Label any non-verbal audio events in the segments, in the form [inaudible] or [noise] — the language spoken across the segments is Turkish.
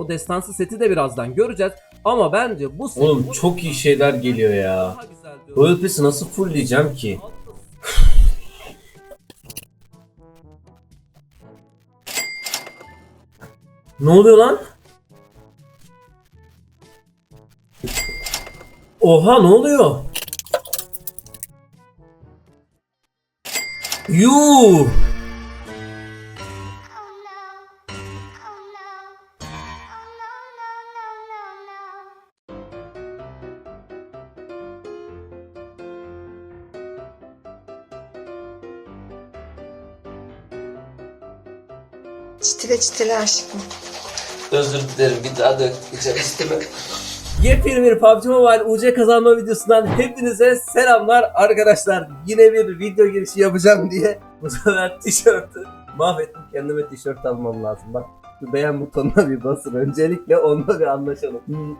O destansı seti de birazdan göreceğiz. Ama bence bu set Oğlum çok iyi şeyler geliyor ya. Royal Pass'i nasıl fullleyeceğim ki? [laughs] Ne oluyor lan? Oha ne oluyor? Yuh! Çitile çitile aşkım. Özür dilerim bir daha dökeceğim istemem. Yepyeni bir PUBG Mobile UC kazanma videosundan hepinize selamlar arkadaşlar. Yine bir video girişi yapacağım diye [laughs] bu sefer tişörtü mahvettim. Kendime tişört almam lazım. Bak şu beğen butonuna bir basın. Öncelikle onunla bir anlaşalım. Hmm,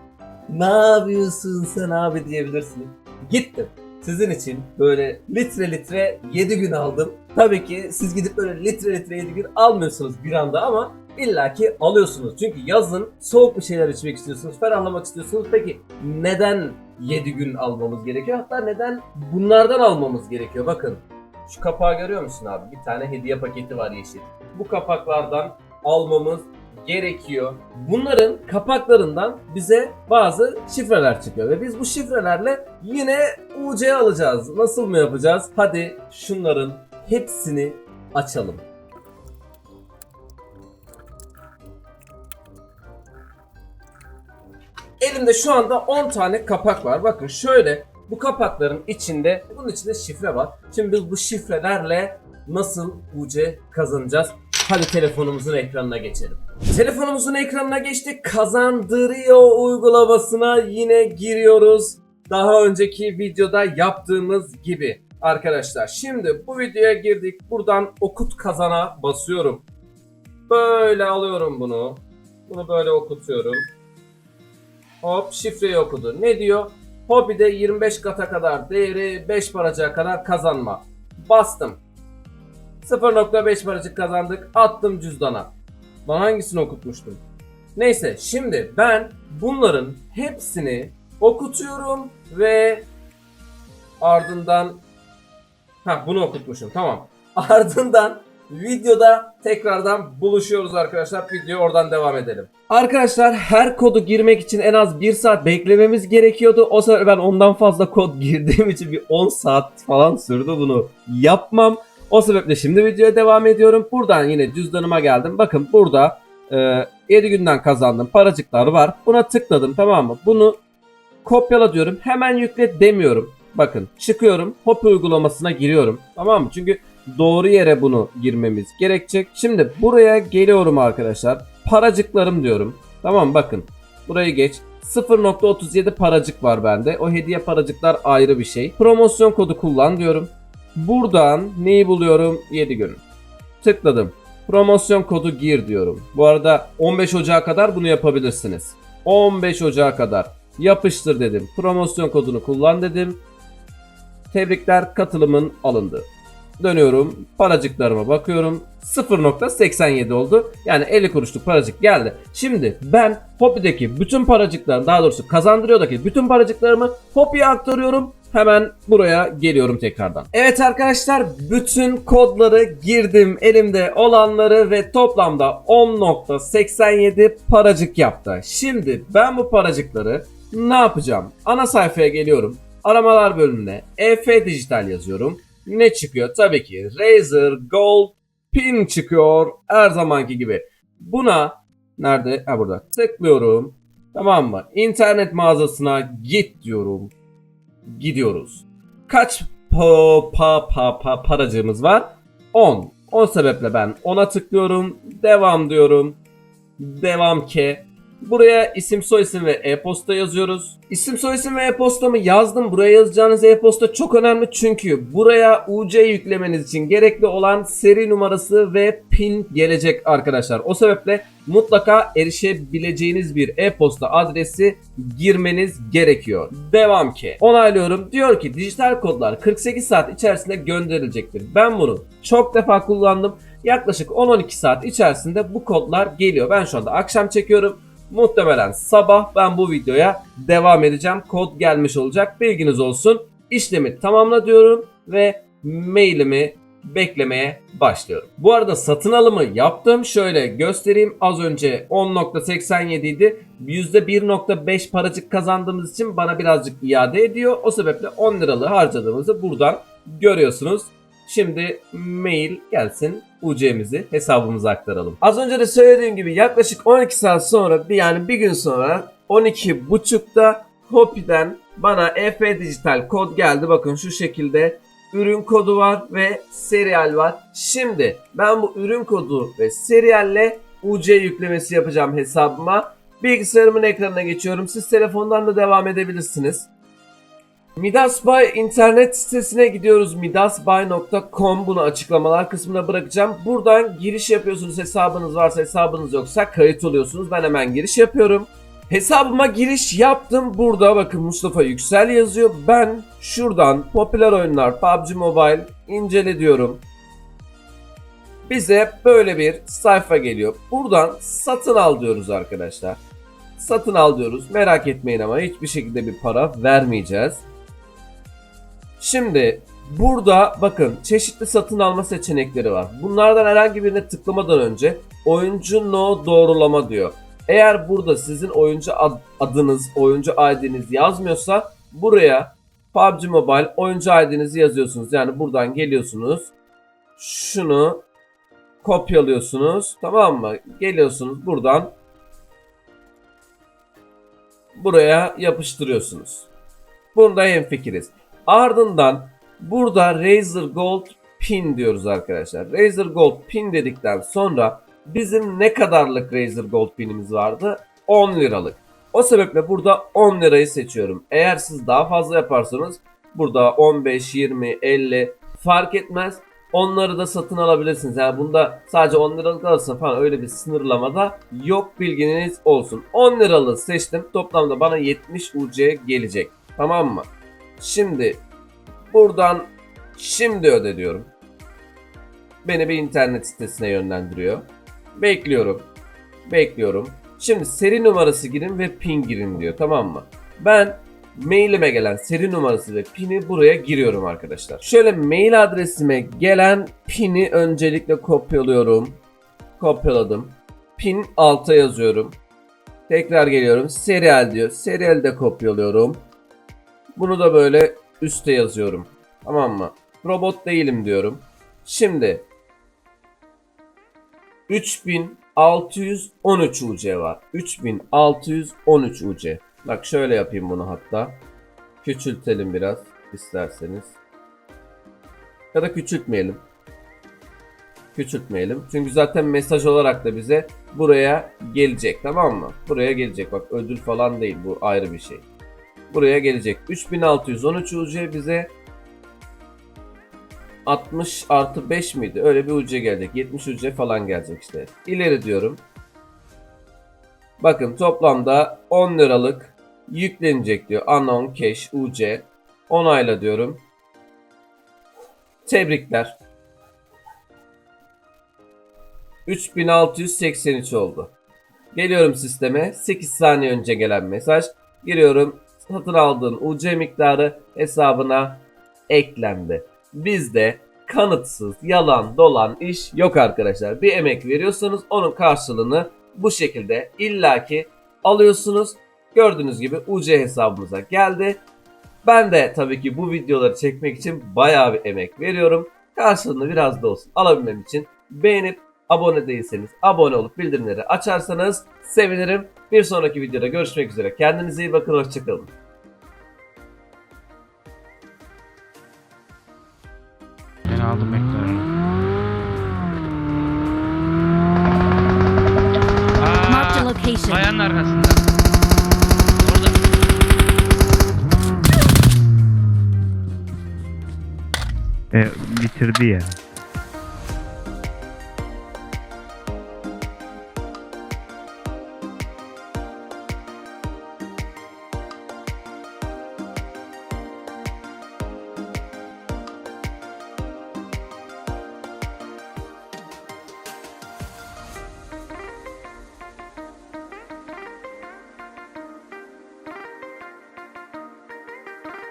Ne yapıyorsun sen abi diyebilirsiniz. Gittim. Sizin için böyle litre litre 7 gün aldım. Tabii ki siz gidip böyle litre litre 7 gün almıyorsunuz bir anda ama İlla ki alıyorsunuz. Çünkü yazın soğuk bir şeyler içmek istiyorsunuz, ferahlamak istiyorsunuz. Peki neden 7 gün almamız gerekiyor? Hatta neden bunlardan almamız gerekiyor? Bakın şu kapağı görüyor musun abi? Bir tane hediye paketi var yeşil. Bu kapaklardan almamız gerekiyor. Bunların kapaklarından bize bazı şifreler çıkıyor ve biz bu şifrelerle yine UC alacağız. Nasıl mı yapacağız? Hadi şunların hepsini açalım. Elimde şu anda 10 tane kapak var. Bakın şöyle bu kapakların içinde bunun içinde şifre var. Şimdi biz bu şifrelerle nasıl UC kazanacağız? Hadi telefonumuzun ekranına geçelim. Telefonumuzun ekranına geçtik. Kazandırıyor uygulamasına yine giriyoruz. Daha önceki videoda yaptığımız gibi. Arkadaşlar şimdi bu videoya girdik. Buradan okut kazana basıyorum. Böyle alıyorum bunu. Bunu böyle okutuyorum. Hop şifreyi okudu. Ne diyor? Hobide 25 kata kadar değeri 5 paracığa kadar kazanma. Bastım. 0.5 paracık kazandık. Attım cüzdana. Lan hangisini okutmuştum? Neyse şimdi ben bunların hepsini okutuyorum ve ardından ha bunu okutmuşum tamam. [laughs] Ardından videoda tekrardan buluşuyoruz arkadaşlar. Video oradan devam edelim. Arkadaşlar her kodu girmek için en az 1 saat beklememiz gerekiyordu. O sefer ben ondan fazla kod [laughs] girdiğim için bir 10 saat falan sürdü bunu yapmam. O sebeple şimdi videoya devam ediyorum. Buradan yine cüzdanıma geldim. Bakın burada e, 7 günden kazandım. Paracıklar var. Buna tıkladım tamam mı? Bunu kopyala diyorum. Hemen yükle demiyorum. Bakın çıkıyorum. Hop uygulamasına giriyorum. Tamam mı? Çünkü doğru yere bunu girmemiz gerekecek. Şimdi buraya geliyorum arkadaşlar. Paracıklarım diyorum. Tamam bakın. Burayı geç. 0.37 paracık var bende. O hediye paracıklar ayrı bir şey. Promosyon kodu kullan diyorum. Buradan neyi buluyorum? 7 gün. Tıkladım. Promosyon kodu gir diyorum. Bu arada 15 Ocağı kadar bunu yapabilirsiniz. 15 Ocağı kadar yapıştır dedim. Promosyon kodunu kullan dedim. Tebrikler katılımın alındı. Dönüyorum. Paracıklarıma bakıyorum. 0.87 oldu. Yani 50 kuruşluk paracık geldi. Şimdi ben Hopi'deki bütün paracıklar daha doğrusu kazandırıyordaki bütün paracıklarımı Hopi'ye aktarıyorum. Hemen buraya geliyorum tekrardan. Evet arkadaşlar bütün kodları girdim elimde olanları ve toplamda 10.87 paracık yaptı. Şimdi ben bu paracıkları ne yapacağım? Ana sayfaya geliyorum. Aramalar bölümüne EF Dijital yazıyorum. Ne çıkıyor? Tabii ki Razer Gold Pin çıkıyor. Her zamanki gibi. Buna nerede? Ha burada. Tıklıyorum. Tamam mı? İnternet mağazasına git diyorum. Gidiyoruz. Kaç pa pa pa pa paracığımız var? 10. O sebeple ben 10'a tıklıyorum. Devam diyorum. Devam ke. Buraya isim soyisim ve e-posta yazıyoruz. İsim soyisim ve e-postamı yazdım. Buraya yazacağınız e-posta çok önemli çünkü buraya UC yüklemeniz için gerekli olan seri numarası ve pin gelecek arkadaşlar. O sebeple mutlaka erişebileceğiniz bir e-posta adresi girmeniz gerekiyor. Devam ki. Onaylıyorum. Diyor ki dijital kodlar 48 saat içerisinde gönderilecektir. Ben bunu çok defa kullandım. Yaklaşık 10-12 saat içerisinde bu kodlar geliyor. Ben şu anda akşam çekiyorum. Muhtemelen sabah ben bu videoya devam edeceğim. Kod gelmiş olacak. Bilginiz olsun. İşlemi tamamla diyorum ve mailimi beklemeye başlıyorum. Bu arada satın alımı yaptım. Şöyle göstereyim. Az önce 10.87 idi. %1.5 paracık kazandığımız için bana birazcık iade ediyor. O sebeple 10 liralığı harcadığımızı buradan görüyorsunuz. Şimdi mail gelsin. UC'mizi hesabımıza aktaralım. Az önce de söylediğim gibi yaklaşık 12 saat sonra bir yani bir gün sonra 12.30'da Hopi'den bana Efe Dijital kod geldi. Bakın şu şekilde ürün kodu var ve serial var. Şimdi ben bu ürün kodu ve serialle UC yüklemesi yapacağım hesabıma. Bilgisayarımın ekranına geçiyorum. Siz telefondan da devam edebilirsiniz. Midas Buy internet sitesine gidiyoruz. midasbuy.com bunu açıklamalar kısmına bırakacağım. Buradan giriş yapıyorsunuz. Hesabınız varsa hesabınız yoksa kayıt oluyorsunuz. Ben hemen giriş yapıyorum. Hesabıma giriş yaptım. Burada bakın Mustafa Yüksel yazıyor. Ben şuradan popüler oyunlar PUBG Mobile incele diyorum. Bize böyle bir sayfa geliyor. Buradan satın al diyoruz arkadaşlar. Satın al diyoruz. Merak etmeyin ama hiçbir şekilde bir para vermeyeceğiz. Şimdi burada bakın çeşitli satın alma seçenekleri var. Bunlardan herhangi birine tıklamadan önce oyuncu no doğrulama diyor. Eğer burada sizin oyuncu ad- adınız, oyuncu ID'niz yazmıyorsa buraya PUBG Mobile oyuncu ID'nizi yazıyorsunuz. Yani buradan geliyorsunuz. Şunu kopyalıyorsunuz. Tamam mı? Geliyorsunuz buradan buraya yapıştırıyorsunuz. Bunda hemfikiriz. Ardından burada Razer Gold Pin diyoruz arkadaşlar. Razer Gold Pin dedikten sonra bizim ne kadarlık Razer Gold Pin'imiz vardı? 10 liralık. O sebeple burada 10 lirayı seçiyorum. Eğer siz daha fazla yaparsanız burada 15, 20, 50 fark etmez. Onları da satın alabilirsiniz. Yani bunda sadece 10 liralık alırsa falan öyle bir sınırlamada yok bilginiz olsun. 10 liralık seçtim. Toplamda bana 70 UC gelecek. Tamam mı? Şimdi buradan şimdi öde diyorum. Beni bir internet sitesine yönlendiriyor. Bekliyorum. Bekliyorum. Şimdi seri numarası girin ve pin girin diyor. Tamam mı? Ben mailime gelen seri numarası ve pini buraya giriyorum arkadaşlar. Şöyle mail adresime gelen pini öncelikle kopyalıyorum. Kopyaladım. Pin alta yazıyorum. Tekrar geliyorum. Serial diyor. Serial de kopyalıyorum. Bunu da böyle üste yazıyorum. Tamam mı? Robot değilim diyorum. Şimdi 3613 UC var. 3613 UC. Bak şöyle yapayım bunu hatta. Küçültelim biraz isterseniz. Ya da küçültmeyelim. Küçültmeyelim. Çünkü zaten mesaj olarak da bize buraya gelecek tamam mı? Buraya gelecek bak ödül falan değil bu ayrı bir şey. Buraya gelecek. 3613 UC bize 60 artı 5 miydi? Öyle bir UC gelecek. 70 UC falan gelecek işte. İleri diyorum. Bakın toplamda 10 liralık yüklenecek diyor. Unknown Cash UC. Onayla diyorum. Tebrikler. 3683 oldu. Geliyorum sisteme. 8 saniye önce gelen mesaj. Giriyorum. Satın aldığın UC miktarı hesabına eklendi. Bizde kanıtsız, yalan, dolan iş yok arkadaşlar. Bir emek veriyorsanız onun karşılığını bu şekilde illaki alıyorsunuz. Gördüğünüz gibi UC hesabımıza geldi. Ben de tabii ki bu videoları çekmek için bayağı bir emek veriyorum. Karşılığını biraz da olsun alabilmem için beğenip abone değilseniz abone olup bildirimleri açarsanız sevinirim. Bir sonraki videoda görüşmek üzere. Kendinize iyi bakın. Hoşçakalın. Ben aldım location. kayanın arkasında. Orada. E, bitirdi ya.